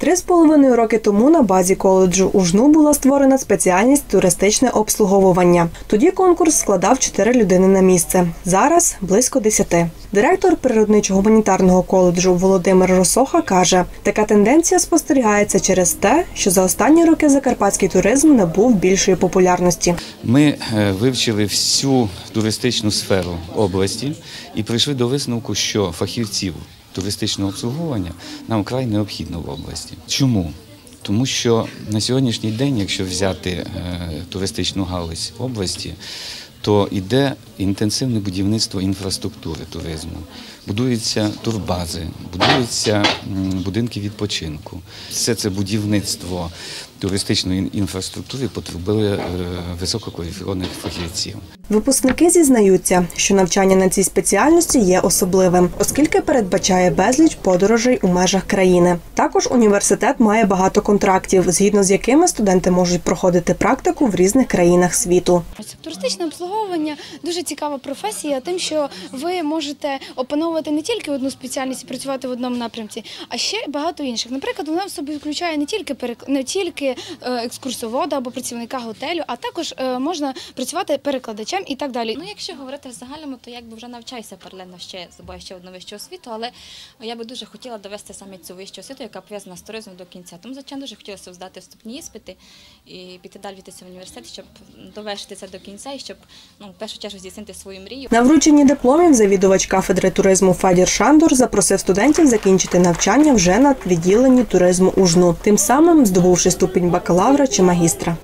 Три з половиною роки тому на базі коледжу у жну була створена спеціальність туристичне обслуговування. Тоді конкурс складав чотири людини на місце. Зараз близько десяти. Директор природничо-гуманітарного коледжу Володимир Росоха каже, така тенденція спостерігається через те, що за останні роки закарпатський туризм набув більшої популярності. Ми е, вивчили всю туристичну сферу області і прийшли до висновку, що фахівців туристичного обслуговування нам вкрай необхідно в області. Чому? Тому що на сьогоднішній день, якщо взяти е, туристичну галузь області, то йде інтенсивне будівництво інфраструктури туризму. Будуються турбази, будуються будинки відпочинку. Все це будівництво туристичної інфраструктури потребує е, висококваліфікованих фахівців. Випускники зізнаються, що навчання на цій спеціальності є особливим, оскільки передбачає безліч подорожей у межах країни. Також університет має багато контрактів, згідно з якими студенти можуть проходити практику в різних країнах світу. Туристичне обслуговування дуже цікава професія, тим, що ви можете опановувати не тільки одну спеціальність і працювати в одному напрямці, а ще багато інших. Наприклад, вона в собі включає не тільки перек- не тільки е, екскурсовода або працівника готелю, а також е, можна працювати перекладачем і так далі. Ну, якщо говорити в загальному, то якби вже навчаюся паралельно ще здобуваю ще одну вищу освіту, але я би дуже хотіла довести саме цю вищу освіту, яка пов'язана з туризмом до кінця. Тому, звичайно, дуже хотілося здати вступні іспити і піти далі вітися в університет, щоб довершити це до кінця і щоб ну, в першу чергу здійснити свою мрію. На врученні дипломів завідувач кафедри туризму Федір Шандор запросив студентів закінчити навчання вже на відділенні туризму у жну, тим самим здобувши ступінь бакалавра чи магістра.